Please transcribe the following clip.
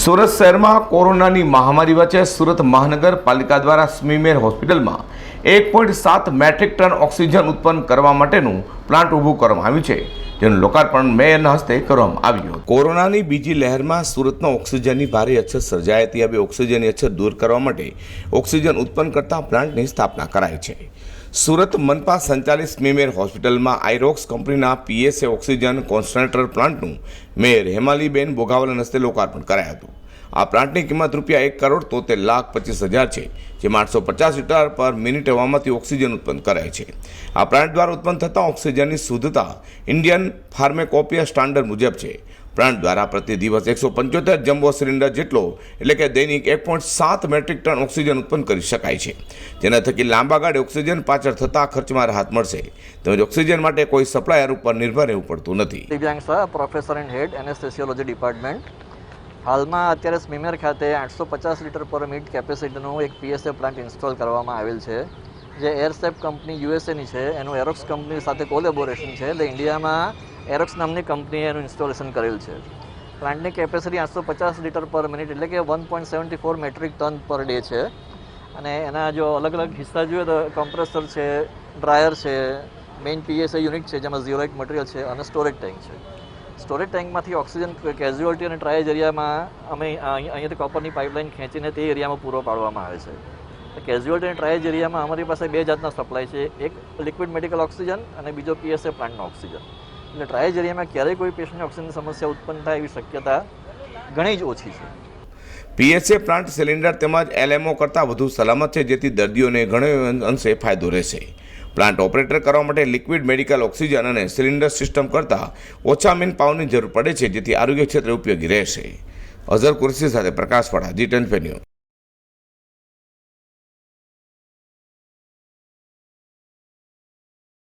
સુરત શહેરમાં કોરોનાની મહામારી વચ્ચે સુરત મહાનગરપાલિકા દ્વારા સ્મીમેર હોસ્પિટલમાં એક પોઈન્ટ સાત મેટ્રિક ટન ઓક્સિજન ઉત્પન્ન કરવા માટેનું પ્લાન્ટ ઊભું કરવામાં આવ્યું છે, જેનું લોકાર્પણ મેયરના હસ્તે કરવામાં આવ્યું કોરોનાની બીજી લહેરમાં સુરતમાં ઓક્સિજનની ભારે અછત સર્જાઈ હતી. હવે ઓક્સિજનની અછત દૂર કરવા માટે ઓક્સિજન ઉત્પન્ન કરતા પ્લાન્ટની સ્થાપના કરાઈ છે. સુરત મનપા સંચાલિત સ્મીમેર હોસ્પિટલમાં આઈરોક્સ કંપનીના પીએસએ ઓક્સિજન કોન્સન્ટ્રેટર પ્લાન્ટનું મેયર હેમાલીબેન બોગાવલન હસ્તે લોકાર્પણ કરાયું હતું. આ પ્લાન્ટની કિંમત રૂપિયા એક કરોડ તોતેર લાખ પચીસ હજાર છે જેમાં આઠસો પચાસ લીટર પર મિનિટ હવામાંથી ઓક્સિજન ઉત્પન્ન કરાય છે. આ પ્લાન્ટ દ્વારા ઉત્પન્ન થતા ઓક્સિજનની શુદ્ધતા ઇન્ડિયન ફાર્મેકોપિયા સ્ટાન્ડર્ડ મુજબ છે. પ્લાન્ટ દ્વારા પ્રતિ દિવસ એકસો પંચોતેર જમ્બો સિલિન્ડર જેટલો, એટલે કે દૈનિક એક પોઈન્ટ સાત મેટ્રિક ટન ઓક્સિજન ઉત્પન્ન કરી શકાય છે. જેના થકી લાંબા ગાળે ઓક્સિજન પાછળ થતા ખર્ચમાં રાહત મળશે. તેમજ ઓક્સિજન માટે કોઈ સપ્લાયર ઉપર નિર્ભર રહેવું પડતું નથી. Divyang Shah professor and head, anaesthesiology department. હાલમાં અત્યારે સ્મીમેર ખાતે આઠસો પચાસ લીટર પર મિનિટ કેપેસિટીનું એક પીએસએ પ્લાન્ટ ઇન્સ્ટોલ કરવામાં આવેલ છે. જે એરસેપ કંપની યુએસએની છે, એનું એરોક્સ કંપની સાથે કોલેબોરેશન છે, એટલે ઇન્ડિયામાં એરોક્સ નામની કંપનીએ એનું ઇન્સ્ટોલેશન કરેલ છે. પ્લાન્ટની કેપેસિટી આઠસો પચાસ લીટર પર મિનિટ, એટલે કે one point seventy four metric tonne per day છે. અને એના જો અલગ અલગ હિસ્સા જોઈએ તો કમ્પ્રેસર છે, ડ્રાયર છે, મેઇન પીએસએ યુનિટ છે, જેમાં ઝીરો એક મટીરિયલ છે અને સ્ટોરેજ ટેન્ક છે. સ્ટોરેજ ટેન્કમાંથી ઓક્સિજન કેઝ્યુઅલ્ટી અને ટ્રાયજ એરિયામાં અમે અહીં- અહીંયાથી કોપરની પાઇપલાઇન ખેંચીને તે એરિયામાં પૂરો પાડવામાં આવે છે. કેઝ્યુઅલ્ટી અને ટ્રાયજ એરિયામાં અમારી પાસે બે જાતના સપ્લાય છે. એક લિક્વિડ મેડિકલ ઓક્સિજન અને બીજો પીએસએ પ્લાન્ટનો ઓક્સિજન એટલે ટ્રાયજ એરિયામાં ક્યારેય કોઈ પેશન્ટની ઓક્સિજનની સમસ્યા ઉત્પન્ન થાય એવી શક્યતા ઘણી જ ઓછી છે. પીએસએ પ્લાન્ટ સિલિન્ડર તેમજ એલએમઓ કરતાં વધુ સલામત છે, જેથી દર્દીઓને ઘણો અંશે ફાયદો રહેશે. પ્લાન્ટ ઓપરેટર કરવા માટે લિક્વિડ મેડિકલ ઓક્સિજન અને સિલિન્ડર સિસ્ટમ કરતાં ઓછા મેન પાવરની જરૂર પડે છે, જેથી આરોગ્ય ક્ષેત્રે ઉપયોગી રહેશે. અઝર કુરશી સાથે પ્રકાશવાળા જી ટેન